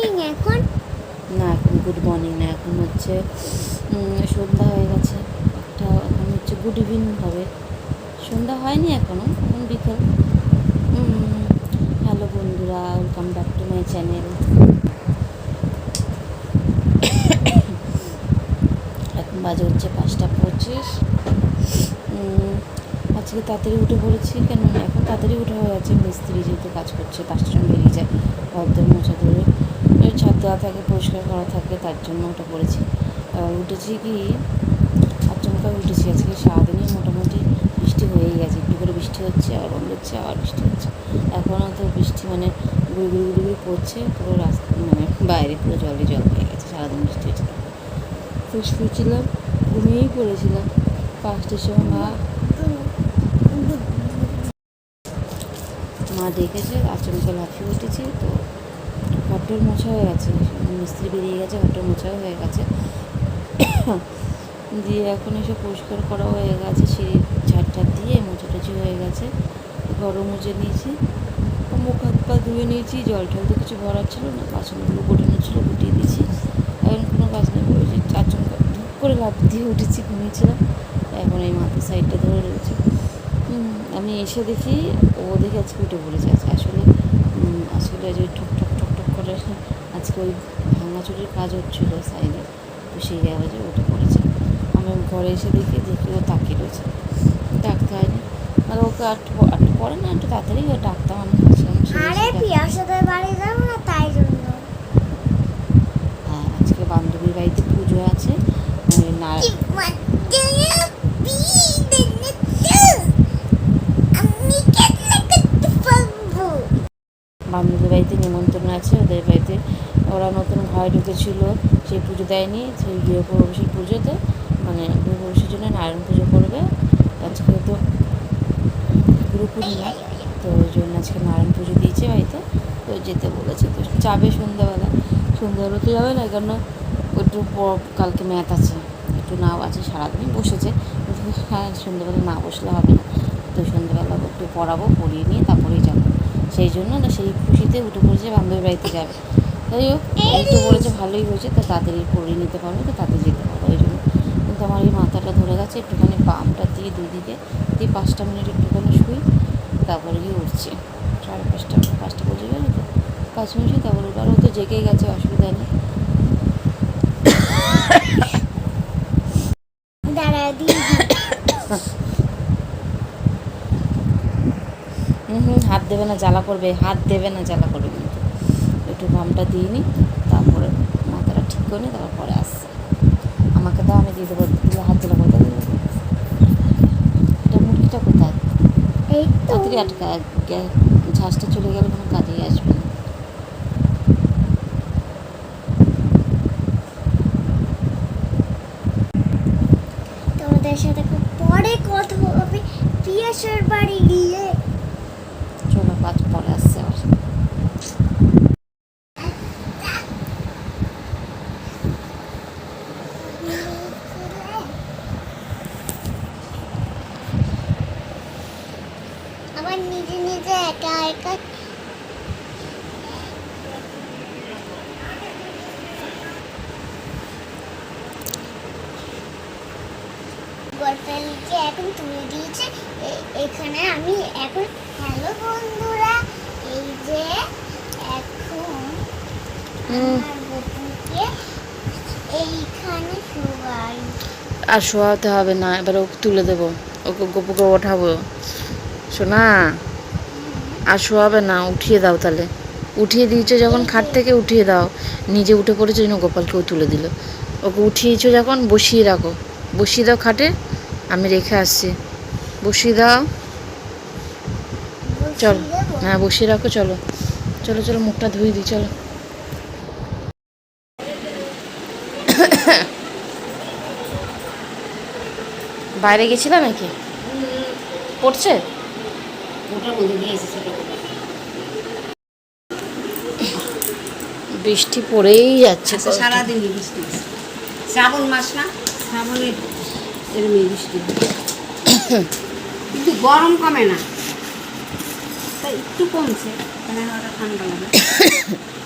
Morning এখন? না, এখন গুড মর্নিং না, এখন হচ্ছে সন্ধ্যা হয়ে গেছে। একটা, এখন হচ্ছে গুড ইভিনিং হবে। সন্ধ্যা হয়নি এখনও এখন বিকেল। হ্যালো বন্ধুরা welcome back to my channel এখন বাজে হচ্ছে পাঁচটা পঁচিশ। আজকে তাড়াতাড়ি উঠে পড়েছি কেন এখন তাড়াতাড়ি উঠে হয়ে গেছে, মিস্ত্রি যেহেতু কাজ করছে সময় বেরিয়ে যায় ঘরদের মোছা ধরে। ছাদ দেওয়া থাকে, পরিষ্কার করা থাকে, তার জন্য উঠে পড়েছি উঠেছি কি, আচমকা উঠেছি আজকে, সারাদিনই মোটামুটি বৃষ্টি হয়েই গেছে, একটু করে বৃষ্টি হচ্ছে আর বন্ধ হচ্ছে, আবার বৃষ্টি হচ্ছে। এখনও তো বৃষ্টি মানে গুড়ি গুড়ি গুড়ি পড়ছে, পুরো রাস্তা মানে বাইরে পুরো জলে জল হয়ে গেছে, সারাদিন বৃষ্টি হচ্ছে। তো শুয়েছিলাম ঘুমিয়েই পড়েছিলাম। পাঁচটার সময় মা মা দেখেছে আচমকা লাফিয়ে উঠেছি, তো ঘরটর মোছা হয়ে গেছে। মিস্ত্রি বেরিয়ে গেছে ঘরটর মোছাও হয়ে গেছে। দিয়ে এখন এসে পরিষ্কার করা হয়ে গেছে সিঁড়ির ঝাড়টা দিয়ে মোছাটুচি হয়ে গেছে। ঘরও মুছে নিয়েছি, মুখ হাত পা ধুয়ে নিয়েছি, জল টল তো কিছু ভরার ছিল না, বাসনগুলো গোটানো ছিল, গুটিয়ে দিয়েছি। এখন কোনো কাজ নেই বলেছি আচমকা ধূপ করে লাফ দিয়ে উঠেছি, ঘুমিয়েছিলাম। এখন এই মাথার সাইডটা ধরে রয়েছে। আমি এসে দেখি, ও দেখে আজকে উঠে পড়েছে আজকে আসলে আসলে যে ঠক ঠক ঠক ঠক করে আজকে ওই ভাঙা চুরির কাজ হচ্ছিল সাইডে তো সেই যে উঠে পড়েছে আমি ঘরে এসে দেখি দেখি ও তাকিয়ে রয়েছে। ডাকতে হয়নি। আর ওকে প- একটু পরে না, একটু তাড়াতাড়ি ডাকতাম আমি হাসলাম সে আরে এসে ডাক- পিয়াসাদের বাড়ি যাব না তাই জন্য হ্যাঁ আজকে বান্ধবীর বাড়িতে পুজো আছে ওই না আমি কেটে করতে পারব বান্ধবীর বাড়িতে নিমন্ত্রণ আছে ওদের বাড়িতে ওরা নতুন ঘরে ঢুকেছিল সেই পুজো দেয়নি, সেই গৃহপ্রবেশের পুজোতে মানে গৃহপ্রবেশের জন্য নারায়ণ পুজো করবে। আজকে তো গুরু পূর্ণিমা তো ওই জন্য আজকে নারায়ণ পুজো দিয়েছে বাড়িতে, তো যেতে বলেছে তো যাবে সন্ধ্যাবেলা। সন্ধ্যাবেলা তো যাবে না কেন একটু কালকে ম্যাথ আছে, একটু নাও আছে, সারাদিনই বসেছে। হ্যাঁ সন্ধ্যাবেলা না বসলে হবে না, তো সন্ধ্যাবেলা একটু পড়াবো, পড়িয়ে নিয়ে তারপরেই যাব। সেই জন্য না, সেই খুশিতে উঠে পড়েছে বান্ধবীর বাড়িতে যাবে। যাই হোক একটু বলেছে ভালোই হয়েছে তো তাড়াতাড়ি পড়িয়ে নিতে পারবে তো তাড়াতাড়ি যেতে পারব ওই জন্য। কিন্তু আমার এই মাথাটা ধরে গেছে একটুখানি বামটা দিয়ে দুদিকে দিয়ে পাঁচটা মিনিট একটুখানি শুই তারপরে গিয়ে উঠছে। সাড়ে পাঁচটা পাঁচটা বেজে গেল তো পাঁচ মিনিট তারপরে উঠে আর ও তো জেগেই গেছে অসুবিধা নেই। হুম হুম হাত দেবে না জ্বালা করবে হাত দেবে না জ্বালা করবে। একটু বামটা দিয়ে নিই তারপরে মাথাটা ঠিক করে নিই তারপর পরে আসছে। আমাকে তো আমি দিয়ে দেবো হাত দিলে দেবো। এটা মুরগিটা কোথায়? এই তো। তাড়াতাড়ি আটকা ঝাঁসটা চলে গেলে কোনো কাজেই আসবে তোমাদের সাথে পরে কথা হবে পিয়াসার বাড়ি গিয়ে চলো কাজ পরে আসছে আবার আবার নিজে নিজে একা একা গল্পেলকে এখন তুলে দিয়েছে। এখানে আমি এখন হ্যালো বন্ধুরা এই যে এখন আমার এইখানে শোয়াই আর শোয়াতে হবে না এবার ওকে তুলে দেবো ওকে গোপুকে ওঠাবো। শোনা আর শোয়াবে না উঠিয়ে দাও তাহলে। উঠিয়ে দিয়েছ যখন খাট থেকে উঠিয়ে দাও। নিজে উঠে পড়েছো জন্য গোপালকেও তুলে দিল। ওকে উঠিয়েছো যখন বসিয়ে রাখো। বসিয়ে দাও খাটে আমি রেখে আসছি। বসিয়ে দাও। চল? হ্যাঁ বসিয়ে রাখো চলো। চলো চলো মুখটা ধুয়ে দিই চলো। বাইরে গেছিলাম নাকি? পড়ছে মধ্যে দিয়ে এসেছে বৃষ্টি পড়েই যাচ্ছে আচ্ছা সারাদিনই বৃষ্টি শ্রাবণ মাস না? শ্রাবণের এরমই বৃষ্টি কিন্তু গরম কমে না। তা একটু কমছে ফ্যানের ঠান্ডা লাগে।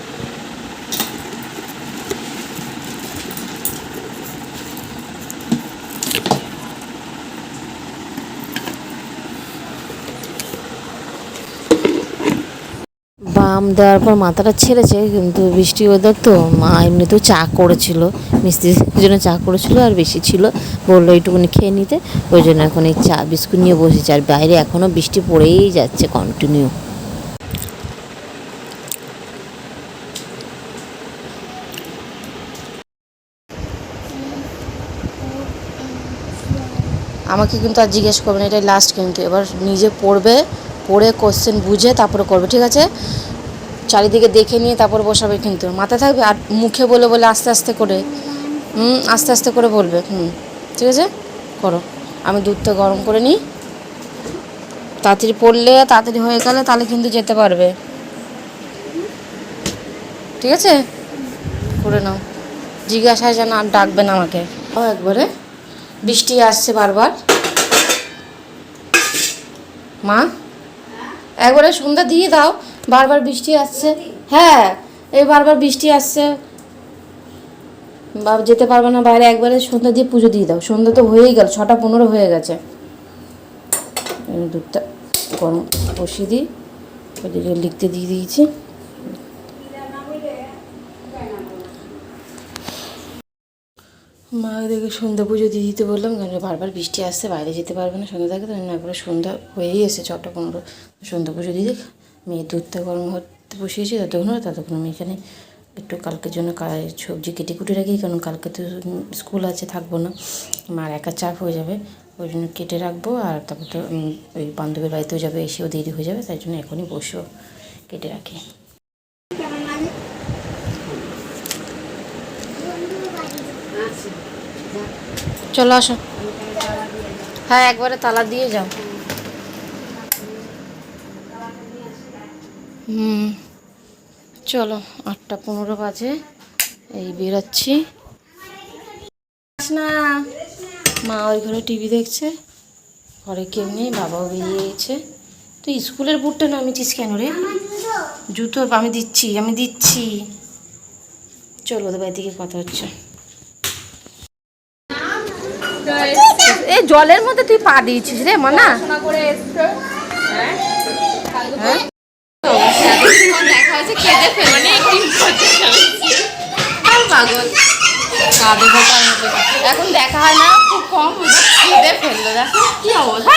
বাম দেওয়ার পর মাথাটা ছেড়েছে, কিন্তু বৃষ্টি ওদের তো, মা এমনিতেও চা করেছিল মিস্ত্রির জন্য চা করেছিল আর বেশি ছিল, বলল এইটুকুনি খেয়ে নিতে, ওই জন্য এখন এই চা বিস্কুট নিয়ে বসেছে, আর বাইরে এখনও বৃষ্টি পড়েই যাচ্ছে কন্টিনিউ আমাকে কিন্তু আর জিজ্ঞেস করবে না, এটাই লাস্ট কিন্তু, এবার নিজে পড়বে, পড়ে কোশ্চেন বুঝে তারপরে করবে, ঠিক আছে? চারিদিকে দেখে নিয়ে তারপর বসাবে কিন্তু। মাথায় থাকবে আর মুখে বলে বলে আস্তে আস্তে করে, হুম, আস্তে আস্তে করে বলবে, হুম, ঠিক আছে? করো। আমি দুধটা গরম করে নিই। তাড়াতাড়ি পড়লে, তাড়াতাড়ি হয়ে গেলে তাহলে কিন্তু যেতে পারবে। ঠিক আছে? করে নাও। জিজ্ঞাসায় যেন আর ডাকবে না আমাকে। ও, একবারে? বৃষ্টি আসছে বারবার। মা? একবারে সন্ধ্যা দিয়ে দাও। বারবার বৃষ্টি আসছে। হ্যাঁ এই বারবার বৃষ্টি আসছে। বা যেতে পারবে না বাইরে, একবারে সন্ধ্যা দিয়ে পুজো দিয়ে দাও। সন্ধ্যা তো হয়েই গেল, ছটা পনেরো হয়ে গেছে। দুধটা গরম বসিয়ে দিই। ওদিকে লিখতে দিয়ে দিয়েছি। মা দেখে সন্ধ্যা পুজো দিয়ে দিতে বললাম কারণ বারবার বৃষ্টি আসছে, বাইরে যেতে পারবে না, সন্ধ্যা থাকে তো একবারে সন্ধ্যা হয়েই এসে ছটা পনেরো। সন্ধ্যা পুজো দিয়ে মেয়ে দুধটা গরম হতে বসিয়েছি ততক্ষণ ততক্ষণ আমি এখানে একটু কালকের জন্য সবজি কেটে কুটে রাখি, কারণ কালকে তো স্কুল আছে, থাকব না। মার একা চাপ হয়ে যাবে, ওই জন্য কেটে রাখব, আর তারপর তো ওই বান্ধবীর বাড়িতেও যাবে, এসেও দেরি হয়ে যাবে, তাই জন্য এখনই বসেও, কেটে রাখি। চলো আসো। হ্যাঁ একবারে তালা দিয়ে যাও। হুম। চলো আটটা পনেরো বাজে। এই বেরোচ্ছি। না মা ওই ঘরে টিভি দেখছে। ঘরে কেউ নেই বাবাও বেরিয়ে গেছে তুই স্কুলের বুটটা নামিয়েছিস কেন রে? জুতো আমি দিচ্ছি আমি দিচ্ছি। চলো ওদের বাড়ি থেকে কথা হচ্ছে। এই জলের মধ্যে তুই পা দিয়েছিস রে মানা। হ্যাঁ? আর পাগল কাঁদে বোকার এখন দেখা হয় না, খুব কম খেতে ফেলল দেখো। কি অবস্থা?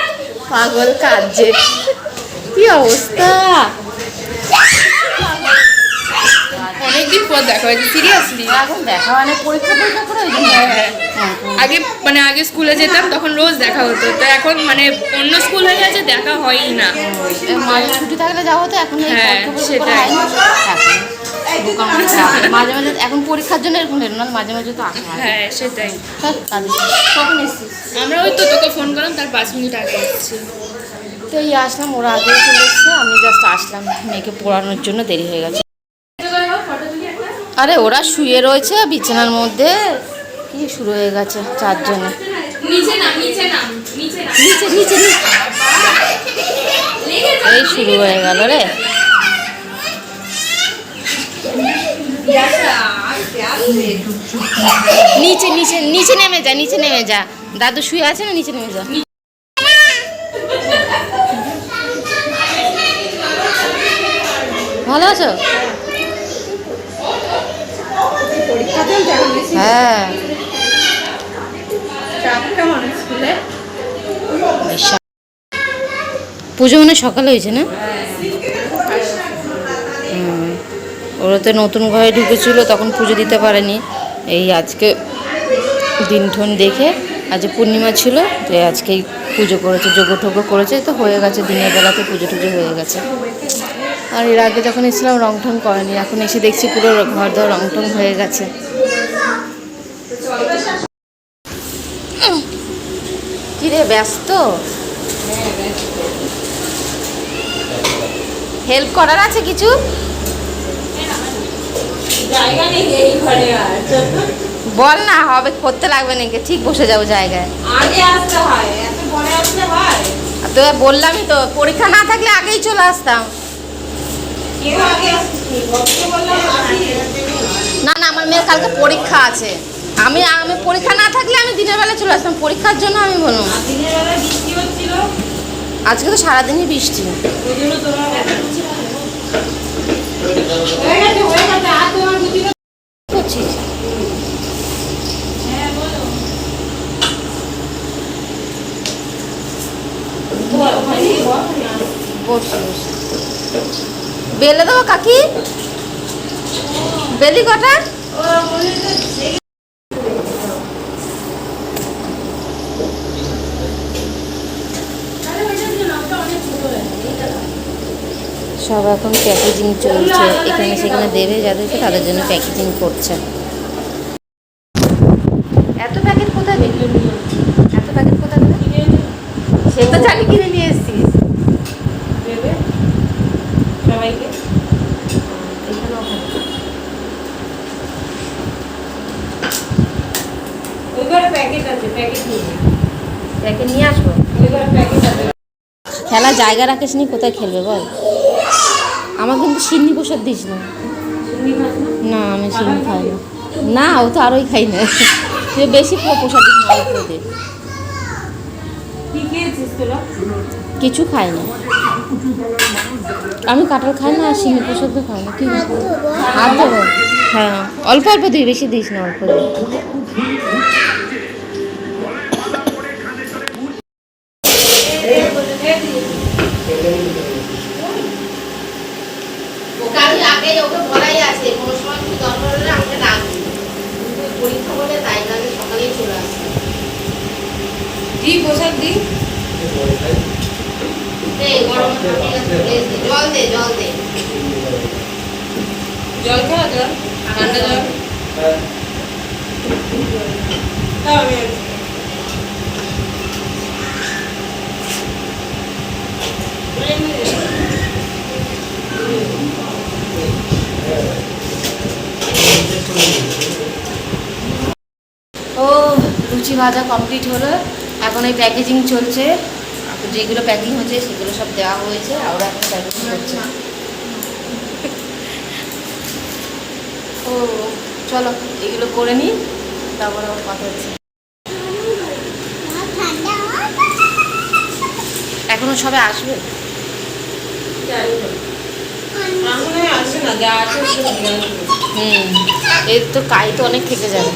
পাগল কাঁদছে কি অবস্থা? অনেকদিন পর দেখা হয়েছে সিরিয়াসলি এখন দেখা হয় না পরীক্ষা পরীক্ষা করে হ্যাঁ, আগে মানে আগে স্কুলে যেতাম তখন রোজ দেখা হতো। তো এখন মানে অন্য স্কুল হয়ে গেছে দেখা হয়ই না। মাঝে ছুটি থাকলে যাওয়া হতো এখন হ্যাঁ, সেটাই। মাঝে মাঝে এখন পরীক্ষার জন্য এরকম না মাঝে মাঝে তো আসা হ্যাঁ সেটাই। কখন এসছিস? আমরা ওই তো তোকে ফোন করলাম তার পাঁচ মিনিট আগে এসেছি। তো এই আসলাম ওরা আগে চলে এসছে আমি জাস্ট আসলাম মেয়েকে পড়ানোর জন্য দেরি হয়ে গেছে। আরে ওরা শুয়ে রয়েছে বিছানার মধ্যে। কি শুরু হয়ে গেছে চারজনে। এই শুরু হয়ে গেল রে। নিচে নিচে নিচে নেমে যা নিচে নেমে যা। দাদু শুয়ে আছে না নিচে নেমে যা। ভালো আছো? হ্যাঁ। পুজো মানে সকালে হয়েছে না। ওরা তো নতুন ঘরে ঢুকেছিল, তখন পুজো দিতে পারেনি। এই আজকে দিন ঠন দেখে আজ পূর্ণিমা ছিল, তো আজকেই পুজো করেছে, যোগ্য টোগ্য করেছে, তো হয়ে গেছে, দিনের বেলাতে পুজো টুজো হয়ে গেছে। আর এর আগে যখন এসেছিলাম রং ঠং করেনি, এখন এসে দেখছি পুরো ঘর দর রং টং হয়ে গেছে। কিরে ব্যস্ত? হেল্প করার আছে কিছু? বল না হবে করতে লাগবে নাকি? ঠিক বসে যাব জায়গায়। আগে আসতে হয় এত পরে আসতে হয়। তো বললামই তো পরীক্ষা না থাকলে আগেই চলে আসতাম। না না আমার মেয়ের কালকে পরীক্ষা আছে। আমি আমি পরীক্ষা না থাকলে আমি দিনের বেলা চলে আসতাম। পরীক্ষার জন্য আমি বলুন দিনের বেলা বৃষ্টি হচ্ছিল। আজকে তো সারাদিনই বৃষ্টি। হয়ে করছিস? বেলে। দেবো কাকি? বেলি কটা? সব এখন প্যাকেজিং চলছে এখানে সেখানে দেবে যাদেরকে তাদের জন্য প্যাকেজিং করছে। এত প্যাকেট কোথায় এত প্যাকেট কোথায় পেলে? সে তো জানি কিনে নিয়ে এসেছিস। দেবে? সবাইকে? প্যাকেট আছে প্যাকেট নিয়ে। প্যাকেট নিয়ে আসব। খেলা জায়গা রাখিস নি কোথায় খেলবে বল? আমার কিন্তু সিন্নি প্রসাদ দিস না। না, আমি সিন্নি খাই না। না, ও তো আরোই খাই না। তুই বেশি প্র- প্রসাদ দিস না কিছু খাই না। আমি কাঁঠাল খাই না, আর সিন্নি প্রসাদ তো খাই না। কি হ্যাঁ অল্প অল্প দিই বেশি দিস না, অল্প দিই ওকে আমি আগে ওকে বলাই আছে কোনো সময় কিছু দরকার হলে আমাকে ডাকবি কিন্তু পরীক্ষা বলে তাই না আমি সকালেই চলে আসছি দি প্রসাদ দি এই গরম ঠিক আছে বেশ দে। জল দে জল দে। জল খাওয়া জল। ঠান্ডা জল। ও লুচি ভাজা কমপ্লিট হলো। এখন এই প্যাকেজিং চলছে। যেগুলো প্যাকিং হচ্ছে সেগুলো সব দেওয়া হয়েছে আর ওরা এখন প্যাকেজিং করছে। ও, চলো, এগুলো করে নিই, তারপরে কথা হচ্ছে। এখনও সবে আসবে? আমার আসবে না যা আছে সেটা দিয়ে আসবে। হুম, এর তো কাই তো অনেক থেকে যাবে।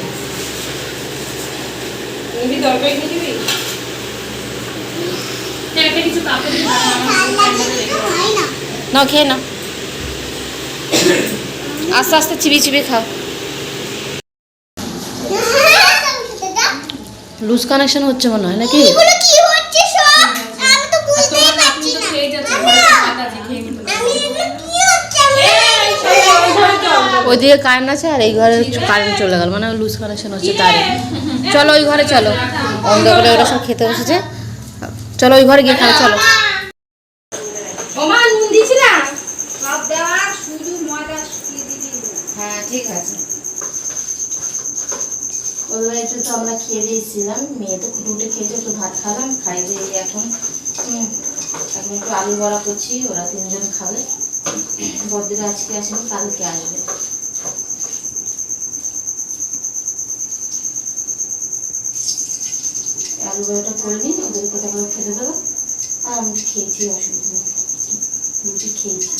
খেয়ে না খেয়ে নাও। আস্তে আস্তে চিবি চিবি খাও। লুজ কানেকশন হচ্ছে মনে হয় নাকি? না। ওইদিকে কারেন্ট আছে আর এই ঘরে কারেন্ট চলে গেল মানে লুজ কানেকশন হচ্ছে তারে চলো ওই ঘরে চলো। অন্ধকারে ওরা সব খেতে বসেছে। চলো ওই ঘরে গিয়ে খাও চলো। হ্যাঁ ঠিক আছে। তো আমরা খেয়ে দিয়েছিলাম। মেয়ে তো দুটো খেয়েছে একটু ভাত খালাম খাই দিয়ে এখন হুম, এখন একটু আলু বড়া করছি ওরা তিনজন খাবে। বড়দিরা আজকে আসেনি কালকে আসবে। আলু বড়াটা করে নিই ওদেরকে তারপরে খেতে দেবো। আর আমি খেয়েছি অসুবিধা রুটি খেয়েছি।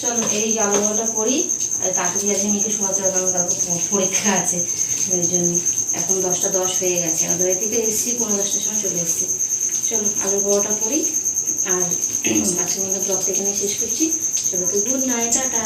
চলো এই আলু বড়াটা করি আর তাড়াতাড়ি আজকে মেয়েকে শোয়াতে হবে কারণ পরীক্ষা আছে। ওই জন্য এখন দশটা দশ হয়ে গেছে। আমাদের বাড়ি থেকে এসেছি পনেরো দশটার সময় চলে এসেছি। চলো আলু বড়াটা করি আর আজকে মেয়েকে ব্লগটা এখানে শেষ করছি। সবাইকে গুড নাইট টাটা।